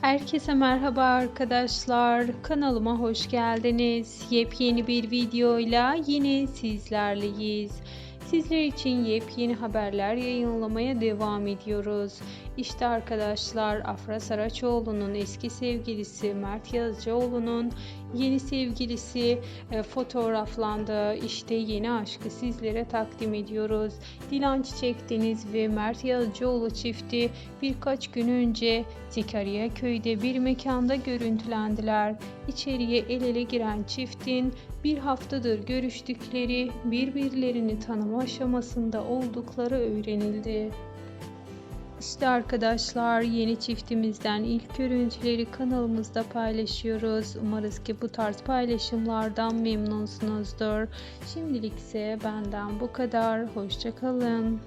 Herkese merhaba arkadaşlar. Kanalıma hoş geldiniz. Yepyeni bir videoyla yine sizlerleyiz. Sizler için yepyeni haberler yayınlamaya devam ediyoruz. İşte arkadaşlar Afra Saraçoğlu'nun eski sevgilisi Mert Yazıcıoğlu'nun yeni sevgilisi e, fotoğraflandı. İşte yeni aşkı sizlere takdim ediyoruz. Dilan Çiçek Deniz ve Mert Yazıcıoğlu çifti birkaç gün önce Zekeriya köyde bir mekanda görüntülendiler. İçeriye el ele giren çiftin bir haftadır görüştükleri, birbirlerini tanıma aşamasında oldukları öğrenildi. İşte arkadaşlar yeni çiftimizden ilk görüntüleri kanalımızda paylaşıyoruz. Umarız ki bu tarz paylaşımlardan memnunsunuzdur. Şimdilik ise benden bu kadar. Hoşçakalın.